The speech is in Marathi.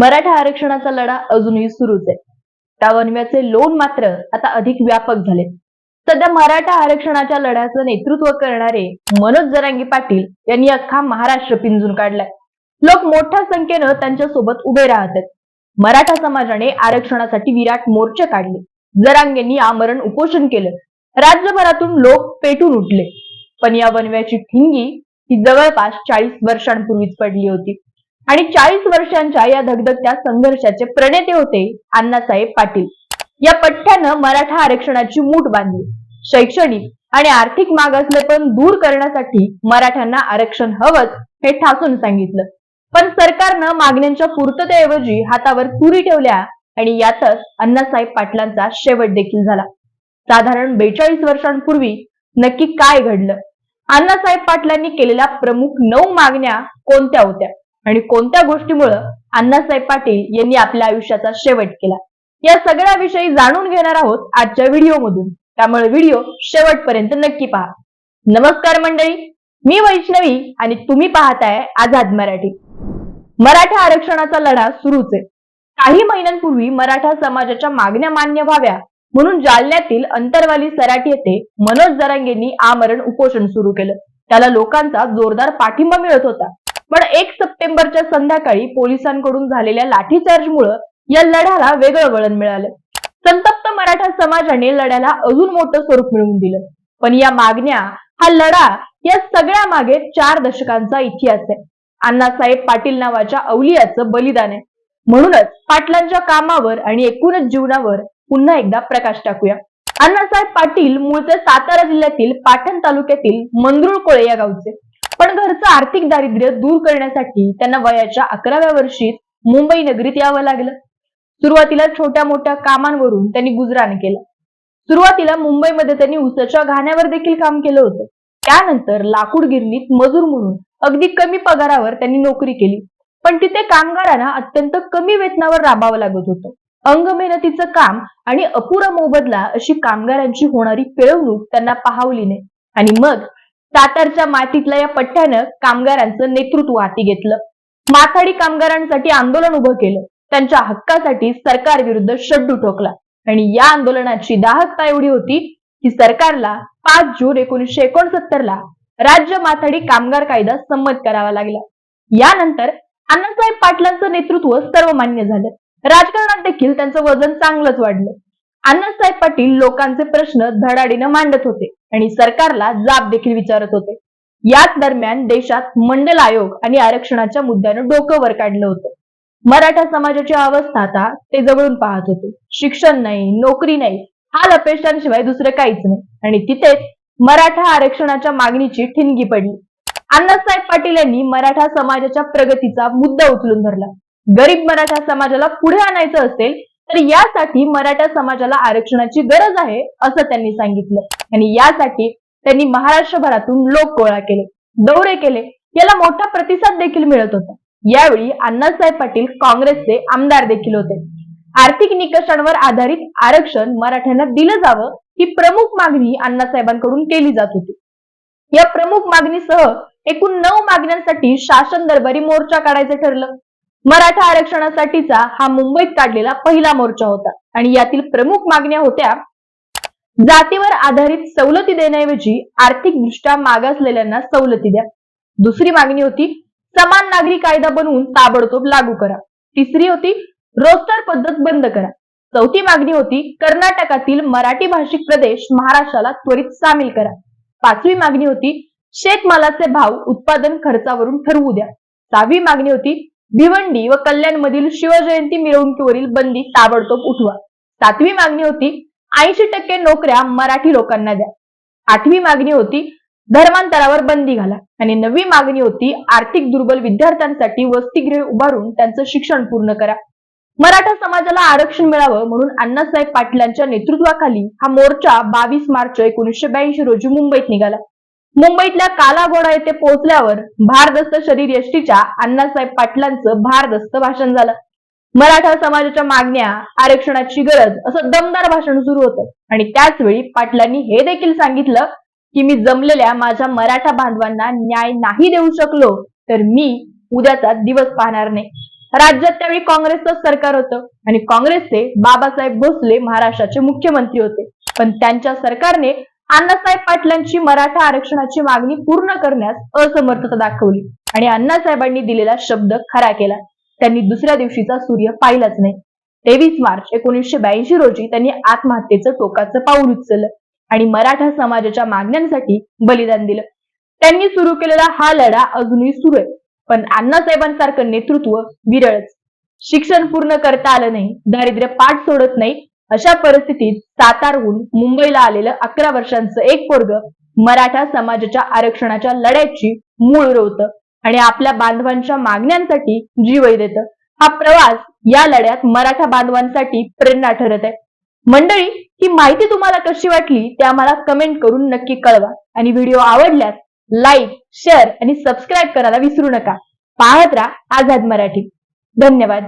मराठा आरक्षणाचा लढा अजूनही सुरूच आहे. त्या वनव्याचे लोण मात्र आता अधिक व्यापक झाले. सध्या मराठा आरक्षणाच्या लढ्याचं नेतृत्व करणारे मनोज जरांगी पाटील यांनी अख्खा महाराष्ट्र पिंजून काढलाय. लोक मोठ्या संख्येनं त्यांच्यासोबत उभे राहत आहेत मराठा समाजाने आरक्षणासाठी विराट मोर्चे काढले. जरांगेंनी आमरण उपोषण केलं. राज्यभरातून लोक पेटून उठले. पण या वनव्याची ठिंगी ही जवळपास चाळीस वर्षांपूर्वीच पडली होती. आणि चाळीस वर्षांच्या या धगधगत्या संघर्षाचे प्रणेते होते अण्णासाहेब पाटील. या पठ्ठ्यानं मराठा आरक्षणाची मूठ बांधली. शैक्षणिक आणि आर्थिक मागासलेपण दूर करण्यासाठी मराठ्यांना आरक्षण हवंच हे ठासून सांगितलं. पण सरकारनं मागण्यांच्या पूर्ततेऐवजी हातावर तुरी ठेवल्या आणि यातच अण्णासाहेब पाटलांचा शेवट देखील झाला. साधारण बेचाळीस वर्षांपूर्वी नक्की काय घडलं? अण्णासाहेब पाटलांनी केलेल्या प्रमुख नऊ मागण्या कोणत्या होत्या? आणि कोणत्या गोष्टीमुळं अण्णासाहेब पाटील यांनी आपल्या आयुष्याचा शेवट केला? या सगळ्याविषयी जाणून घेणार आहोत आजच्या व्हिडिओमधून. त्यामुळे व्हिडिओ शेवटपर्यंत नक्की पहा. नमस्कार मंडळी मी वैष्णवी आणि तुम्ही पाहताय आझाद मराठी. मराठा आरक्षणाचा लढा सुरूच आहे. काही महिन्यांपूर्वी मराठा समाजाच्या मागण्या मान्य व्हाव्या म्हणून जालन्यातील अंतरवाली सराट येथे मनोज जरांगेंनी आमरण उपोषण सुरू केलं. त्याला लोकांचा जोरदार पाठिंबा मिळत होता. पण एक सप्टेंबरच्या संध्याकाळी पोलिसांकडून झालेल्या लाठीचार्जमुळे या लढ्याला वेगळं वळण मिळालं. संतप्त मराठा समाजाने लढ्याला अजून मोठं स्वरूप मिळवून दिलं. पण या मागण्या हा लढा या सगळ्या मागे चार दशकांचा इतिहास आहे. अण्णासाहेब पाटील नावाच्या अवलियाचं बलिदान आहे. म्हणूनच पाटलांच्या कामावर आणि एकूणच जीवनावर पुन्हा एकदा प्रकाश टाकूया. अण्णासाहेब पाटील मूळचे सातारा जिल्ह्यातील पाटण तालुक्यातील मंगरुळकोळे या गावचे. पण घरचं आर्थिक दारिद्र्य दूर करण्यासाठी त्यांना वयाच्या अकराव्या वर्षी मुंबई नगरीत यावं लागलं. सुरुवातीला छोट्या मोठ्या कामांवरून त्यांनी गुजराण केलं. सुरुवातीला मुंबईमध्ये त्यांनी उसाच्या घाण्यावर देखील काम केलं होतं. त्यानंतर लाकूड गिरणीत मजूर म्हणून अगदी कमी पगारावर त्यांनी नोकरी केली. पण तिथे कामगारांना अत्यंत कमी वेतनावर राबावं लागत होतं. अंग मेहनतीचं काम आणि अपुरा मोबदला अशी कामगारांची होणारी पिळवणूक त्यांना पाहावली नाही. आणि मग सातारच्या मातीतल्या या पट्ट्यानं कामगारांचं नेतृत्व हाती घेतलं. माथाडी कामगारांसाठी आंदोलन उभं केलं. त्यांच्या हक्कासाठी सरकार विरुद्ध शड्डू ठोकला. आणि या आंदोलनाची दाहकता एवढी होती की सरकारला पाच जून एकोणीसशे एकोणसत्तर ला राज्य माथाडी कामगार कायदा संमत करावा लागला. यानंतर अण्णासाहेब पाटलांचं नेतृत्व सर्वमान्य झालं. राजकारणात देखील त्यांचं वजन चांगलंच वाढलं. अण्णासाहेब पाटील लोकांचे प्रश्न धडाडीनं मांडत होते. आणि सरकारला जाब देखील विचारत होते. याच दरम्यान देशात मंडल आयोग आणि आरक्षणाच्या मुद्द्यानं डोकं वर काढलं होतं. मराठा समाजाची अवस्था आता ते जवळून पाहत होते. शिक्षण नाही नोकरी नाही हाल अपेक्षांशिवाय दुसरं काहीच नाही. आणि तिथेच मराठा आरक्षणाच्या मागणीची ठिणगी पडली. अण्णासाहेब पाटील यांनी मराठा समाजाच्या प्रगतीचा मुद्दा उचलून धरला. गरीब मराठा समाजाला पुढे आणायचं असेल तर यासाठी मराठा समाजाला आरक्षणाची गरज आहे असं त्यांनी सांगितलं. आणि यासाठी त्यांनी महाराष्ट्रभरातून लोक गोळा केले दौरे केले. याला मोठा प्रतिसाद देखील मिळत होता. यावेळी अण्णासाहेब पाटील काँग्रेसचे आमदार देखील होते. आर्थिक निकषांवर आधारित आरक्षण मराठ्यांना दिलं जावं ही प्रमुख मागणी अण्णासाहेबांकडून केली जात होती. या प्रमुख मागणीसह एकूण नऊ मागण्यांसाठी शासन दरबारी मोर्चा काढायचं ठरलं. मराठा आरक्षणासाठीचा हा मुंबईत काढलेला पहिला मोर्चा होता. आणि यातील प्रमुख मागण्या होत्या जातीवर आधारित सवलती देण्याऐवजी आर्थिक दृष्ट्या मागासलेल्यांना सवलती द्या. दुसरी मागणी होती समान नागरी कायदा बनवून ताबडतोब लागू करा. तिसरी होती रोस्टर पद्धत बंद करा. चौथी मागणी होती कर्नाटकातील मराठी भाषिक प्रदेश महाराष्ट्राला त्वरित सामील करा. पाचवी मागणी होती शेतमालाचे भाव उत्पादन खर्चावरून ठरवू द्या. सहावी मागणी होती भिवंडी व कल्याणमधील शिवजयंती मिरवणुकीवरील बंदी ताबडतोब उठवा. सातवी मागणी होती ऐंशी टक्के नोकऱ्या मराठी लोकांना द्या. आठवी मागणी होती धर्मांतरावर बंदी घाला. आणि नववी मागणी होती आर्थिक दुर्बल विद्यार्थ्यांसाठी वसतिगृह उभारून त्यांचं शिक्षण पूर्ण करा. मराठा समाजाला आरक्षण मिळावं म्हणून अण्णासाहेब पाटलांच्या नेतृत्वाखाली हा मोर्चा बावीस मार्च एकोणीसशे ब्याऐंशी रोजी मुंबईत निघाला. मुंबईतल्या कालाघोडा येथे पोहोचल्यावर भारदस्त शरीर यष्टीच्या अण्णासाहेब पाटलांचं भारदस्त भाषण झालं. मराठा समाजाच्या मागण्या आरक्षणाची गरज असं दमदार भाषण सुरू होतं. आणि त्याचवेळी पाटलांनी हे देखील सांगितलं की मी जमलेल्या माझ्या मराठा बांधवांना न्याय नाही देऊ शकलो तर मी उद्याचा दिवस पाहणार नाही. राज्यात त्यावेळी काँग्रेसचं सरकार होतं आणि काँग्रेसचे बाबासाहेब भोसले महाराष्ट्राचे मुख्यमंत्री होते. पण त्यांच्या सरकारने अण्णासाहेब पाटलांची मराठा आरक्षणाची मागणी पूर्ण करण्यास असमर्थता दाखवली. आणि अण्णासाहेबांनी दिलेला शब्द खरा केला. त्यांनी दुसऱ्या दिवशीचा सूर्य पाहिलाच नाही. तेवीस मार्च एकोणीसशे ब्याऐंशी रोजी त्यांनी आत्महत्येचं टोकाचं पाऊल उचललं आणि मराठा समाजाच्या मागण्यांसाठी बलिदान दिलं. त्यांनी सुरू केलेला हा लढा अजूनही सुरू आहे. पण अण्णासाहेबांसारखं नेतृत्व विरळच. शिक्षण पूर्ण करता आलं नाही दारिद्र्य पाठ सोडत नाही अशा परिस्थितीत सातारहून मुंबईला आलेलं अकरा वर्षांचं एक पोरग मराठा समाजाच्या आरक्षणाच्या लढ्याची मूळ रोवतं आणि आपल्या बांधवांच्या मागण्यांसाठी जीवही देतं. हा प्रवास या लढ्यात मराठा बांधवांसाठी प्रेरणा ठरत आहे. मंडळी ही माहिती तुम्हाला कशी वाटली ते आम्हाला कमेंट करून नक्की कळवा. आणि व्हिडिओ आवडल्यास लाईक शेअर आणि सबस्क्राईब करायला विसरू नका. पाहत राहा आझाद मराठी. धन्यवाद.